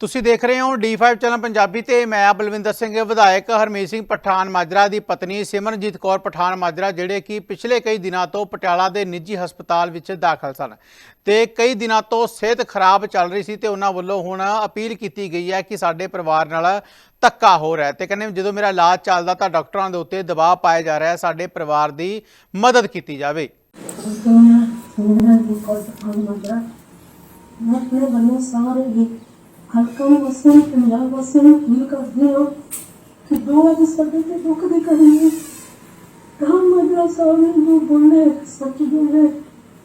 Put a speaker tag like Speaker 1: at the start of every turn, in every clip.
Speaker 1: ਤੁਸੀਂ ਦੇਖ ਰਹੇ ਹੋ D5 ਚੈਨਲ ਪੰਜਾਬੀ ਤੇ ਮੈਂ ਬਲਵਿੰਦਰ ਸਿੰਘ, ਵਿਧਾਇਕ ਹਰਮੀਤ ਸਿੰਘ ਪਠਾਨ ਮਾਜਰਾ ਦੀ ਪਤਨੀ ਸਿਮਰਨਜੀਤ ਕੌਰ ਪਠਾਨ ਮਾਜਰਾ, ਜਿਹੜੇ ਕਿ ਪਿਛਲੇ ਕਈ ਦਿਨਾਂ ਤੋਂ ਪਟਿਆਲਾ ਦੇ ਨਿੱਜੀ ਹਸਪਤਾਲ ਵਿੱਚ ਦਾਖਲ ਸਨ ਤੇ ਕਈ ਦਿਨਾਂ ਤੋਂ ਸਿਹਤ ਖਰਾਬ ਚੱਲ ਰਹੀ ਸੀ ਤੇ ਉਹਨਾਂ ਵੱਲੋਂ ਹੁਣ ਅਪੀਲ ਕੀਤੀ ਗਈ ਹੈ ਕਿ ਸਾਡੇ ਪਰਿਵਾਰ ਨਾਲ ਧੱਕਾ ਹੋ ਰਿਹਾ ਹੈ ਤੇ ਕਹਿੰਦੇ ਜਦੋਂ ਮੇਰਾ ਇਲਾਜ ਚੱਲਦਾ ਤਾਂ ਡਾਕਟਰਾਂ ਦੇ ਉੱਤੇ ਦਬਾਅ ਪਾਇਆ ਜਾ ਰਿਹਾ ਹੈ, ਸਾਡੇ ਪਰਿਵਾਰ ਦੀ ਮਦਦ ਕੀਤੀ ਜਾਵੇ।
Speaker 2: ਦੁਨੀਆ ਦੁਨੀਆ ਪਠਾਨ ਮੰਦਰਾ ਮੈਂ ਆਪਣੇ ਬੰਨੇ ਸਾਰੇ ਹੀ ਹਲਕਾ ਵਸੇ ਪੰਜਾਬ ਵਸੇ ਫੀਲ ਕਰਦੀ ਹਾਂ। ਕਿ ਦੋ ਅੱਜ ਸਾਡੇ ਤੇ ਦੁੱਖ ਦੀ ਕੜੀ ਹੈ ਕੰਮ ਮੰਦਰਾ ਸਾਰੇ ਨੂੰ ਬੋਲੇ, ਸੱਚ ਬੋਲੇ,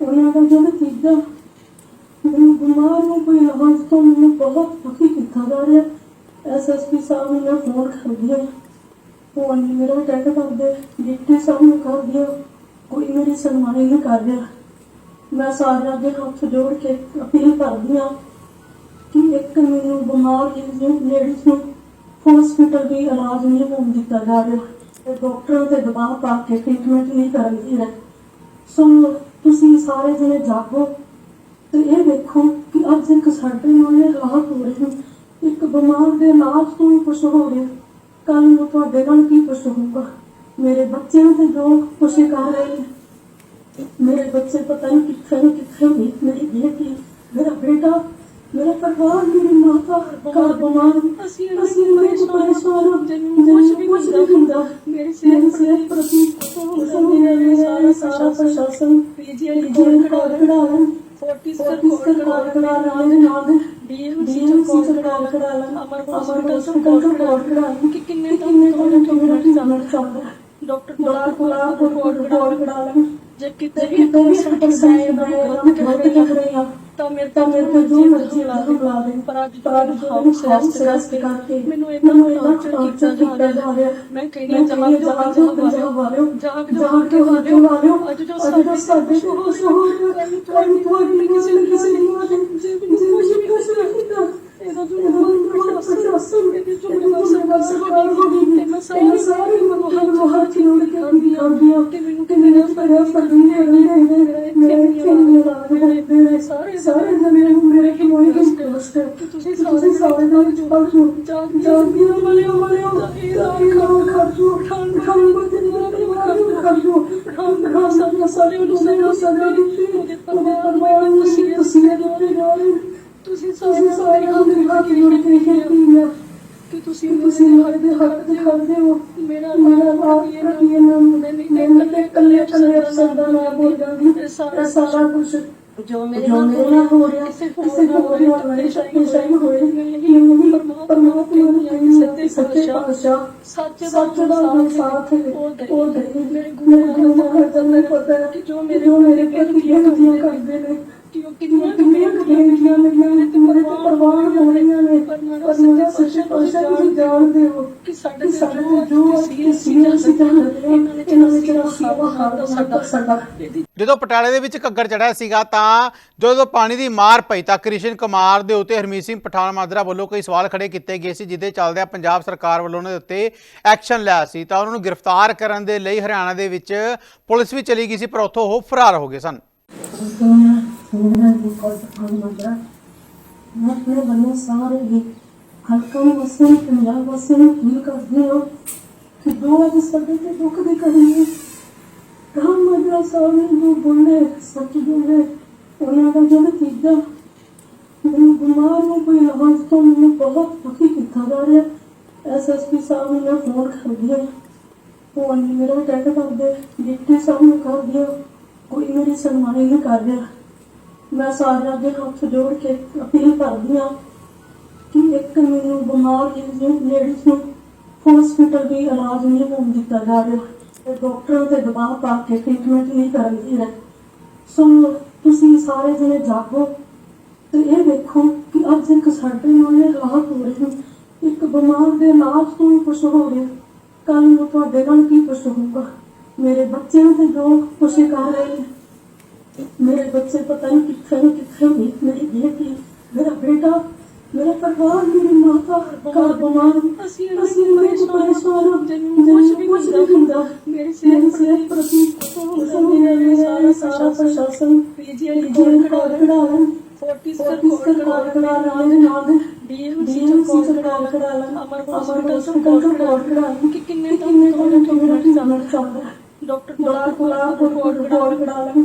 Speaker 2: ਉਹਨਾਂ ਦਾ ਜੋ ਤੀਜਾ। ਮੈਨੂੰ ਬਿਮਾਰ ਨੂੰ ਕੋਈ ਇਲਾਜ ਤੋਂ ਮੈਨੂੰ ਬਹੁਤ ਦੁਖੀ ਕੀਤਾ ਜਾ ਰਿਹਾ। ਐਸਐਸਪੀ ਸਾਹਿਬ ਨੂੰ ਮੈਂ ਫੋਨ ਕਰ ਦਿਆ। ਉਹ ਨਹੀਂ ਮੇਰਾ ਅਟੈਂਡ ਕਰਦੇ ਡਿਪਟੀ ਸਾਹਿਬ ਨੂੰ ਕਰ ਦਿਆ ਕੋਈ ਮੇਰੀ ਸੁਣਵਾਈ ਨਹੀਂ ਕਰ ਰਿਹਾ। ਮੈਂ ਸਾਰਿਆਂ ਦੇ ਹੱਥ ਜੋੜ ਕੇ ਅਪੀਲ ਕਰਦੀ ਹਾਂ। ਕਿ ਇੱਕ ਮੈਨੂੰ ਬਿਮਾਰ ਲੇਡੀਜ਼ ਨੂੰ ਹਸਪੀਟਲ ਵੀ ਇਲਾਜ ਨਹੀਂ ਹੋਣ ਦਿੱਤਾ ਜਾ ਰਿਹਾ। ਤੇ ਡਾਕਟਰਾਂ ਤੇ ਦਬਾਅ ਪਾ ਕੇ ਟ੍ਰੀਟਮੈਂਟ ਨਹੀਂ ਕਰਨਦੀ ਹੈ। ਸੋ ਤੁਸੀਂ ਸਾਰੇ ਜਣੇ ਜਾਗੋ ਤੇ ਇਹ ਦੇਖੋ ਕਿ ਅੱਜ ਇੱਕ ਸਾਡੇ ਨਾਲ ਇਹ ਰਾਹਤ ਹੋ ਰਹੀ ਹੈ। ਇੱਕ ਬਿਮਾਰ ਦੇ ਇਲਾਜ ਤੋਂ ਹੀ ਕੁਛ ਹੋ ਰਿਹਾ। ਕੱਲ ਨੂੰ ਤੁਹਾਡੇ ਨਾਲ ਕੀ ਕੁਛ ਹੋਊਗਾ? ਮੇਰੇ ਬੱਚਿਆਂ ਤੇ ਜੋ ਕੁਛ ਕਰ ਰਹੇ ਨੇ। ਮੇਰੇ ਬੱਚੇ ਪਤਾ ਨਹੀਂ ਕਿੱਥੇ ਨੇ, ਕਿੱਥੇ ਨਹੀਂ ਮੇਰੀ ਬੇਟੀ ਮੇਰਾ ਪਰਿਵਾਰ ਮੇਰੀ ਮਾਤਾ ਘਰ ਬਿਮਾਰ
Speaker 3: ਅਸੀਂ
Speaker 2: ਅਸੀਂ ਮੇਰੇ ਤੋਂ ਪਰੇਸ਼ਾਨ ਹਾਂ
Speaker 3: ਕੁਛ ਵੀ
Speaker 2: ਕੁਛ ਨਹੀਂ ਹੁੰਦਾ।
Speaker 3: ਮੇਰੀ
Speaker 2: ਸਾਰਾ ਸਾਰਾ ਪ੍ਰਸ਼ਾਸਨ
Speaker 3: ਪੀਜੀਆਈ
Speaker 2: ਜਿਹੜੇ
Speaker 3: ਕੋਲ
Speaker 2: ਕੋਲ
Speaker 3: ਖੜਾ
Speaker 2: ਖੜਾ ਹੈ
Speaker 3: ਫੋਰਟਿਸ
Speaker 2: ਫੋਰਟਿਸ
Speaker 3: ਕੋਲ
Speaker 2: ਕੋਲ
Speaker 3: ਖੜਾ
Speaker 2: ਖੜਾ ਨਾਲ ਦੇ ਨਾਲ
Speaker 3: ਡੀਐਮਸੀ ਕੋਲ ਖੜਾ
Speaker 2: ਖੜਾ
Speaker 3: ਅਮਰ ਹਸਪੀਟਲ
Speaker 2: ਤੋਂ ਕੋਲ ਖੜਾ
Speaker 3: ਕਿ ਕਿੰਨੇ ਤਾਂ
Speaker 2: ਕਿੰਨੇ ਤੋਂ ਟ੍ਰੀਟਮੈਂਟ ਚੱਲਣਾ ਚਾਹੁੰਦਾ?
Speaker 3: ਡਾਕਟਰ
Speaker 2: ਕੋਲਾ
Speaker 3: ਕੋਲ
Speaker 2: ਕੋਲ ਕੋਲ ਲੈ
Speaker 3: ਜੇ ਕਿਤੇ
Speaker 2: ਤੇ
Speaker 3: ਵੀ
Speaker 2: ਵੀ
Speaker 3: ਸਾਡੇ
Speaker 2: ਸਾਡੇ ਬਣਾਏ ਗਲਤ ਕਰ ਰਹੇ ਆ
Speaker 3: ਤਾਂ ਮੇਰੇ
Speaker 2: ਤਾਂ ਮੇਰੇ ਤੇ ਜੋ ਮਰਜ਼ੀ ਲਾ ਦੇ। ਬੁਲਾ ਦੇ
Speaker 3: ਪਰ ਅੱਜ
Speaker 2: ਪਰ ਅੱਜ
Speaker 3: ਅਰੈਸਟ
Speaker 2: ਕਰਕੇ
Speaker 3: ਮੈਨੂੰ ਇਹਨਾਂ
Speaker 2: ਮੈਨੂੰ ਇਹਨਾਂ
Speaker 3: ਟੌਰਚਰ ਕੀਤਾ ਜਾ ਰਿਹਾ।
Speaker 2: ਮੈਂ
Speaker 3: ਮੈਂ ਕਹਿੰਦੀ
Speaker 2: ਕਹਿੰਦੀ
Speaker 3: ਜਵਾਬ
Speaker 2: ਜਵਾਬ
Speaker 3: ਜਵਾਬ
Speaker 2: ਜੋ ਪੰਜਾਬ ਵਾਲਿਓ
Speaker 3: ਜਾਗ
Speaker 2: ਜਾਗ ਕੇ ਵਾਲਿਓ। ਵਾਲਿਓ। ਅੱਜ ਜੋ ਸਾਡੇ ਕਿਸੇ ਨੇ ਕਿਸੇ ਨੇ ਜੇ ਵੀ ਕੁਛ ਵੀ ਕੁਛ ਨਹੀਂ ਕੀਤਾ
Speaker 3: ਇਹਦਾ ਜੋ
Speaker 2: ਇਹਦਾ
Speaker 3: ਪ੍ਰਸ਼ਾਸਨ
Speaker 2: ਪ੍ਰਸ਼ਾਸਨ
Speaker 3: ਇਹਦੀ ਜੋ
Speaker 2: ਇਹਦੀ ਜੋ
Speaker 3: ਸਰਕਾਰ
Speaker 2: ਸਰਕਾਰ ਹੋ ਗਈ
Speaker 3: ਤੇ ਮੈਂ
Speaker 2: ਸਾਰੇ ਸਾਰੇ ਮਨੁੱਖ ਨੂੰ ਹੱਥ ਜੋੜ ਕੇ ਆਂਦੀ ਆਂਦੀ
Speaker 3: ਤੇ ਮੈਨੂੰ
Speaker 2: ਕਿ ਮੇਰੇ ਪਰਿਵਾਰ ਫਰਮੀ ਨੇ ਮੇਰੇ ਮੇਰੇ ਮੇਰੇ ਮੇਰੇ ਸਾਰੇ ਸਾਰੇ ਮੇਰੇ ਮੇਰੇ ਕਿ ਮੋਈ ਤੁਸੀਂ ਸਾਰੇ ਸਾਰੇ ਨਾਲ ਜੁੜ ਜੁੜ ਜਾਂਦੀ ਵਾਲੇ ਵਾਲੇ ਜਾਈ ਕਰੋ ਖਰਚੋ ਠੰਡ ਠੰਡ ਬਤੇ ਮੇਰੇ ਮਾਰੇ ਖਰਚੋ ਠੰਡ ਖਾ ਸਭ ਸਾਰੇ ਨੂੰ ਸਾਰੇ ਸਾਰੇ ਉਹਦੇ ਪਰਮਾਨ ਨੂੰ ਸੀ ਤੁਸੀਂ ਇਹ
Speaker 3: ਤੁਸੀਂ ਸਾਰੇ
Speaker 2: ਸਾਰੇ ਹੱਥ ਹੱਥ ਜੋੜ ਕੇ ਖੇਤੀ ਆ
Speaker 3: ਕਿ ਤੁਸੀਂ
Speaker 2: ਕਿ ਤੁਸੀਂ ਮੇਰੇ ਦੇ ਹੱਥ ਤੇ ਖੜਦੇ ਹੋ
Speaker 3: ਮੇਰਾ
Speaker 2: ਮੇਰਾ ਬਾਪ ਪ੍ਰਤੀ ਇਹਨਾਂ ਨੂੰ ਮੈਂ ਤੇ ਕੱਲੇ ਕੱਲੇ ਅਫਸਰ ਦਾ ਬੋਲ ਜਾਂਦੀ ਇਹ ਸਾਰਾ ਕੁਝ
Speaker 3: ਜੋ ਮੇਰੇ
Speaker 2: ਜੋ ਮੇਰੇ ਨਾਲ ਹੋ ਰਿਹਾ ਕਿਸੇ ਹੋਰ ਨਾਲ ਵਾਲੀ ਸ਼ਕਤੀ ਸਹੀ ਹੋਏ ਨਹੀਂ। ਪਰਮਾਤਮਾ ਨੂੰ ਕਹਿੰਦੇ ਸੱਚੇ ਪਾਤਸ਼ਾਹ
Speaker 3: ਸੱਚ
Speaker 2: ਸੱਚ ਦਾ ਨਾਮ ਸਾਥ ਉਹ ਦੇ
Speaker 3: ਮੇਰੇ
Speaker 2: ਗੁਰੂ ਘਰ ਦਾ ਪਤਾ ਹੈ ਕਿ ਜੋ ਮੇਰੇ ਮੇਰੇ ਪ੍ਰਤੀ ਕਰਦੇ ਨੇ। ਬੇਟੀਆਂ ਮੇਰੀਆਂ ਮੇਰੇ ਤੇ ਪਰਵਾਹ ਹੋ ਰਹੀਆਂ ਨੇ ਪਰ ਮੇਰਾ ਸੱਚੇ ਪਾਤਸ਼ਾਹ ਤੁਸੀਂ ਜਾਣਦੇ ਹੋ
Speaker 3: ਕਿ ਸਾਡੇ
Speaker 2: ਸਾਡੇ ਜੋ ਅਸੀਂ ਜਾਣਦੇ ਹਾਂ ਇਹਨਾਂ ਵਿੱਚ ਰਸੀਵਾ ਹਾਰ ਸਾਡਾ ਸਾਡਾ
Speaker 1: ਜਦੋਂ ਪਟਿਆਲੇ ਦੇ ਵਿੱਚ ਘੱਗਰ ਚੜਿਆ ਸੀਗਾ ਤਾਂ ਜਦੋਂ ਪਾਣੀ ਦੀ ਮਾਰ ਪਈ ਤਾਂ ਕ੍ਰਿਸ਼ਨ ਕੁਮਾਰ ਦੇ ਉੱਤੇ ਹਰਮੀਤ ਸਿੰਘ ਪਠਾਨ ਮਾਜਰਾ ਵੱਲੋਂ ਕਈ ਸਵਾਲ ਖੜੇ ਕੀਤੇ ਗਏ ਸੀ ਜਿਹਦੇ ਚੱਲਦਿਆਂ ਪੰਜਾਬ ਸਰਕਾਰ ਵੱਲੋਂ ਉਹਨਾਂ ਦੇ ਉੱਤੇ ਐਕਸ਼ਨ ਲਿਆ ਸੀ। ਤਾਂ ਉਹਨਾਂ ਨੂੰ ਗ੍ਰਿਫਤਾਰ ਕਰਨ ਦੇ ਲਈ ਹਰਿਆਣਾ ਦੇ ਵਿੱਚ ਪੁਲਿਸ ਵੀ ਚਲੀ ਗਈ ਸੀ, ਪਰ ਉੱਥੋਂ ਉਹ ਫਰਾਰ ਹੋ ਗਏ ਸਨ।
Speaker 2: ਦੁਨੀਆ ਦੁਨੀਆ ਦੀ ਕੋਈ ਪਠਾਨ ਮੰਦਰਾ ਮੈਂ ਆਪਣੇ ਬੰਨੇ ਸਾਰੇ ਹੀ ਹਲਕਾ ਵਸੇ ਪੰਜਾਬ ਵਸੇ ਫੀਲ ਕਰਦੀ ਹਾਂ ਕਿ ਦੋ ਅੱਜ ਸਾਡੇ ਤੇ ਦੁੱਖ ਦੀ ਕੜੀ ਹੈ ਕੰਮ ਮੰਦਰਾ ਸਾਰੇ ਨੂੰ ਬੋਲੇ ਸੱਚ ਬੋਲੇ ਉਹਨਾਂ ਦਾ ਜੋ ਤੀਜਾ ਮੈਨੂੰ ਬਿਮਾਰ ਨੂੰ ਕੋਈ ਇਲਾਜ ਤੋਂ ਮੈਨੂੰ ਬਹੁਤ ਦੁਖੀ ਕੀਤਾ ਜਾ ਰਿਹਾ ਐਸਐਸਪੀ ਸਾਹਿਬ ਨੂੰ ਮੈਂ ਫੋਨ ਕਰ ਦਿਆ ਉਹ ਨਹੀਂ ਮੇਰਾ ਅਟੈਂਡ ਕਰਦੇ ਡਿਪਟੀ ਸਾਹਿਬ ਨੂੰ ਕਰ ਦਿਆ ਕੋਈ ਮੇਰੀ ਸੁਣਵਾਈ ਨਹੀਂ ਕਰ ਰਿਹਾ ਮੈਂ ਸਾਰਿਆਂ ਦੇ ਹੱਥ ਜੋੜ ਕੇ ਅਪੀਲ ਕਰਦੀ ਹਾਂ ਕਿ ਇੱਕ ਮੈਨੂੰ ਬਿਮਾਰ ਲੇਡੀਜ਼ ਨੂੰ ਹਸਪੀਟਲ ਵੀ ਇਲਾਜ ਨਹੀਂ ਹੋਣ ਦਿੱਤਾ ਜਾ ਰਿਹਾ ਤੇ ਡਾਕਟਰਾਂ ਤੇ ਦਬਾਅ ਪਾ ਕੇ ਟ੍ਰੀਟਮੈਂਟ ਨਹੀਂ ਕਰਨਦੀ ਹੈ ਸੋ ਤੁਸੀਂ ਸਾਰੇ ਜਣੇ ਜਾਗੋ ਤੇ ਇਹ ਦੇਖੋ ਕਿ ਅੱਜ ਇੱਕ ਸਾਡੇ ਨਾਲ ਇਹ ਰਾਹਤ ਹੋ ਰਹੀ ਹੈ। ਇੱਕ ਬਿਮਾਰ ਦੇ ਇਲਾਜ ਤੋਂ ਹੀ ਕੁਛ ਹੋ ਰਿਹਾ। ਕੱਲ ਨੂੰ ਤੁਹਾਡੇ ਨਾਲ ਕੀ ਕੁਛ ਹੋਊਗਾ? ਮੇਰੇ ਬੱਚਿਆਂ ਤੇ ਜੋ ਕੁਛ ਕਰ ਰਹੇ ਨੇ। ਮੇਰੇ ਬੱਚੇ ਪਤਾ ਨਹੀਂ ਕਿੱਥੇ ਨੇ ਕਿੱਥੇ ਨਹੀਂ ਮੇਰੀ ਬੇਟੀ ਮੇਰਾ ਬੇਟਾ ਮੇਰਾ ਪਰਿਵਾਰ ਮੇਰੀ ਮਾਤਾ ਘਰ ਬਿਮਾਰ
Speaker 3: ਅਸੀਂ
Speaker 2: ਅਸੀਂ ਮੇਰੇ ਤੋਂ ਪਰੇਸ਼ਾਨ ਹਾਂ
Speaker 3: ਜਿਵੇਂ ਕੁਛ ਵੀ
Speaker 2: ਕੁਛ ਨਹੀਂ ਹੁੰਦਾ
Speaker 3: ਮੇਰੀ
Speaker 2: ਮੇਰੀ
Speaker 3: ਸਿਹਤ
Speaker 2: ਸਿਹਤ ਪ੍ਰਤੀ ਮੇਰੇ ਸਾਰਾ ਸਾਰਾ ਪ੍ਰਸ਼ਾਸਨ
Speaker 3: ਪੀਜੀਆਈ
Speaker 2: ਜਿਹੜੇ
Speaker 3: ਕੋਲ
Speaker 2: ਕੋਲ
Speaker 3: ਖੜਾ
Speaker 2: ਖੜਾ ਹੈ
Speaker 3: ਫੋਰਟਿਸ
Speaker 2: ਫੋਰਟਿਸ ਕੋਲ ਖੜਾ ਨਾਲ ਦੇ ਨਾਲ
Speaker 3: ਡੀਐਮਸੀ
Speaker 2: ਡੀਐਮਸੀ
Speaker 3: ਚ
Speaker 2: ਚ
Speaker 3: ਕਾਲ
Speaker 2: ਕਾਲ ਕਰਾ ਲਾਂ
Speaker 3: ਅਮਰ
Speaker 2: ਅਮਰ
Speaker 3: ਹਸਪੀਟਲ
Speaker 2: ਹਸਪੀਟਲ ਤੋਂ ਕਾਲ ਕਰਾ ਲਾਂ
Speaker 3: ਕਿ ਕਿੰਨੇ
Speaker 2: ਕਿ
Speaker 3: ਤਾਂ
Speaker 2: ਕਿੰਨੇ
Speaker 3: ਤੁਹਾਡਾ
Speaker 2: ਤੋਂ ਮੇਰਾ
Speaker 3: ਟ੍ਰੀਟਮੈਂਟ
Speaker 2: ਟ੍ਰੀਟਮੈਂਟ
Speaker 3: ਚੱਲਦਾ
Speaker 2: ਚੱਲਦਾ
Speaker 3: ਡਾਕਟਰ
Speaker 2: ਡਾਕਟਰ
Speaker 3: ਕੋਲਾ
Speaker 2: ਕੋਲਾ
Speaker 3: ਕੋਲ
Speaker 2: ਕੋਲ ਕਰਾ ਲਾਂ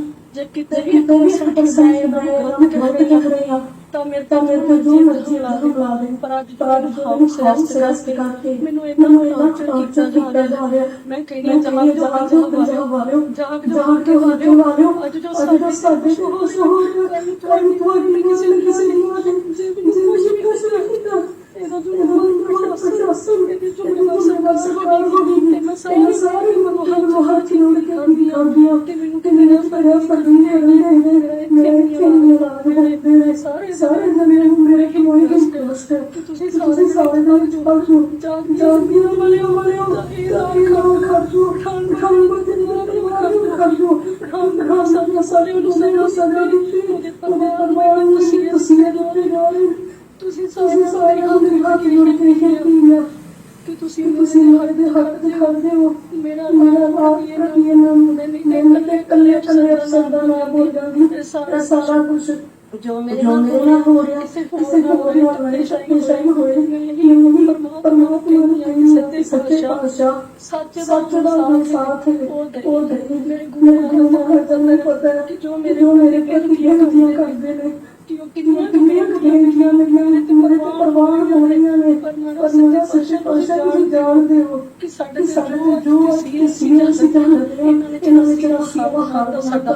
Speaker 2: ਤੇ
Speaker 3: ਪਰਸੈਂਟ
Speaker 2: ਪਰਸੈਂਟ
Speaker 3: ਬਣਾਏ
Speaker 2: ਬਣਾਏ
Speaker 3: ਗਲਤ
Speaker 2: ਗਲਤ
Speaker 3: ਕਰ
Speaker 2: ਕਰ ਰਹੀ ਆ
Speaker 3: ਤਾਂ ਮੇਰੇ
Speaker 2: ਤਾਂ ਮੇਰੇ ਤੋਂ ਜੋ ਮਰਜ਼ੀ ਲਾ ਦੇ ਬੁਲਾ ਦੇ
Speaker 3: ਪਰ ਅੱਜ
Speaker 2: ਪਰ
Speaker 3: ਹਾਊਸ ਅਰੈਸਟ
Speaker 2: ਅਰੈਸਟ
Speaker 3: ਕਰਕੇ ਮੈਨੂੰ ਇਹਨਾਂ
Speaker 2: ਮੈਨੂੰ ਇਹਨਾਂ
Speaker 3: ਟੌਰਚਰ ਕੀਤਾ ਜਾ ਰਿਹਾ ਮੈਂ ਜਵਾਬ
Speaker 2: ਜਵਾਬ
Speaker 3: ਜਵਾਬ
Speaker 2: ਜਵਾਬ ਵਾਲਿਓ
Speaker 3: ਜਾਗ
Speaker 2: ਜਾਗ ਕੇ
Speaker 3: ਵਾਲਿਓ
Speaker 2: ਵਾਲਿਓ
Speaker 3: ਅੱਜ ਜੋ
Speaker 2: ਸਾਡੇ
Speaker 3: ਕੁਛ
Speaker 2: ਕੁਛ ਹੋ ਰਿਹਾ ਕੱਲ ਤੁਹਾਡੀ ਕਿਸੇ ਨੇ ਕਿਸੇ ਨੇ
Speaker 3: ਜੇ ਵੀ
Speaker 2: ਜੇ
Speaker 3: ਕੁਛ
Speaker 2: ਵੀ ਕੁਛ ਨਹੀਂ ਕਰ
Speaker 3: ਇਹਦਾ ਜੋ ਮੈਨੂੰ
Speaker 2: ਪ੍ਰਸ਼ਾਸਨ
Speaker 3: ਇਹਦੀ ਜੋ
Speaker 2: ਇਹਦੀ
Speaker 3: ਮੈਨੂੰ
Speaker 2: ਜੋ
Speaker 3: ਸਰਕਾਰ
Speaker 2: ਸਰਕਾਰ
Speaker 3: ਹੋ
Speaker 2: ਹੋ
Speaker 3: ਗਈ
Speaker 2: ਗਈ
Speaker 3: ਤੇ ਮੈਂ
Speaker 2: ਤੇ ਮੈਂ
Speaker 3: ਸਾਰੀ
Speaker 2: ਸਾਰੀ
Speaker 3: ਮਨੋਂ
Speaker 2: ਮਨੋਂ
Speaker 3: ਹੱਥ
Speaker 2: ਹੱਥ ਜੋੜ ਕੇ ਕਰਦੀ ਕਰਦੀ
Speaker 3: ਤੇ ਮੈਨੂੰ
Speaker 2: ਤੇ ਮੇਰੇ ਤੇ ਫੜੀ ਨੇ ਰਹਿੰਦੇ ਨੇ ਮੇਰੇ ਕਿੰਨੇ ਰਾਤ ਹੋਏ ਨੇ ਸਾਰੇ ਸਾਰੇ ਮੇਰੇ ਮੇਰੇ ਕਿ ਮੋਈ ਰਿਕਵੈਸਟ
Speaker 3: ਕਿ ਤੁਸੀਂ
Speaker 2: ਤੁਸੀਂ ਸਾਰੇ ਨਾਲ ਜੁੜ ਜੁੜ ਜਾਂਦੀ ਵਾਲੇ ਵਾਲੇ ਜਾਈ ਕਰੋ ਖਰਚੋ ਠੰਡ ਠੰਡ ਬਤੇ ਮੇਰੇ ਮਾਰੇ ਖਰਚੋ ਠੰਡ ਖਾ ਸਾਰੇ ਸਾਰੇ ਨੂੰ ਸਾਰੇ ਸਾਰੇ ਦਿੱਤੀ ਉਹਦੇ ਸੀ ਤੁਸੀਂ ਇਹ ਜਾਏ
Speaker 3: ਤੁਸੀਂ
Speaker 2: ਤੁਸੀਂ
Speaker 3: ਸਾਰੇ
Speaker 2: ਸਾਰੇ ਹੱਥ ਹੱਥ ਜੋੜ ਕੇ ਖੇਤੀ ਆ।
Speaker 3: ਕਿ ਤੁਸੀਂ
Speaker 2: ਤੁਸੀਂ ਹੱਥ ਦੇ ਹੱਥ ਦੇ ਕਰਦੇ ਹੋ।
Speaker 3: ਮੇਰਾ
Speaker 2: ਮੇਰਾ ਬਾਪ ਪ੍ਰਤੀ ਨਾਮ ਮੈਂ ਤੇ ਕੱਲੇ ਕੱਲੇ ਅਫਸਰ ਦਾ ਨਾਮ ਬੋਲ ਜਾਂਦੀ ਇਹ ਸਾਰਾ ਕੁਝ
Speaker 3: ਜੋ ਮੇਰੇ
Speaker 2: ਜੋ ਮੇਰੇ ਨਾਲ ਹੋ ਰਿਹਾ ਕਿਸੇ ਹੋਰ ਨਾਲ ਮੇਰੇ ਸ਼ਕਤੀ ਸਹੀ ਹੋਏ ਨਹੀਂ ਪਰਮਾਤਮਾ ਨੂੰ ਕਹਿੰਦੇ ਸੱਚੇ ਪਾਤਸ਼ਾਹ
Speaker 3: ਸੱਚ
Speaker 2: ਸੱਚ ਦਾ ਸਾਥ ਹੈ ਉਹ ਦੇ ਮੇਰੇ ਗੁਰੂ ਘਰ ਦਾ ਮੈਨੂੰ ਪਤਾ ਹੈ ਕਿ ਜੋ ਮੇਰੇ ਮੇਰੇ ਪ੍ਰਤੀ ਕੀਤੀਆਂ ਕਰਦੇ ਨੇ
Speaker 3: ਕਿ ਉਹ
Speaker 2: ਕਿੰਨੀਆਂ
Speaker 3: ਕਿੰਨੀਆਂ
Speaker 2: ਕਿੰਨੀਆਂ ਬੇਟੀਆਂ ਮੇਰੇ ਤੇ ਪਰਵਾਹ ਹੋ ਰਹੀਆਂ ਨੇ ਪਰ ਮੇਰਾ ਸੱਚੇ ਪਾਤਸ਼ਾਹ ਤੁਸੀਂ ਜਾਣਦੇ ਹੋ
Speaker 3: ਕਿ ਸਾਡੇ
Speaker 2: ਕਿ ਸਾਡੇ ਤੇ ਜੋ ਸੀ ਸੀ ਅਸੀਂ ਜਾਣਦੇ ਇਹਨਾਂ ਨੇ ਇਹਨਾਂ ਵਿੱਚ ਰਸੀਵਾ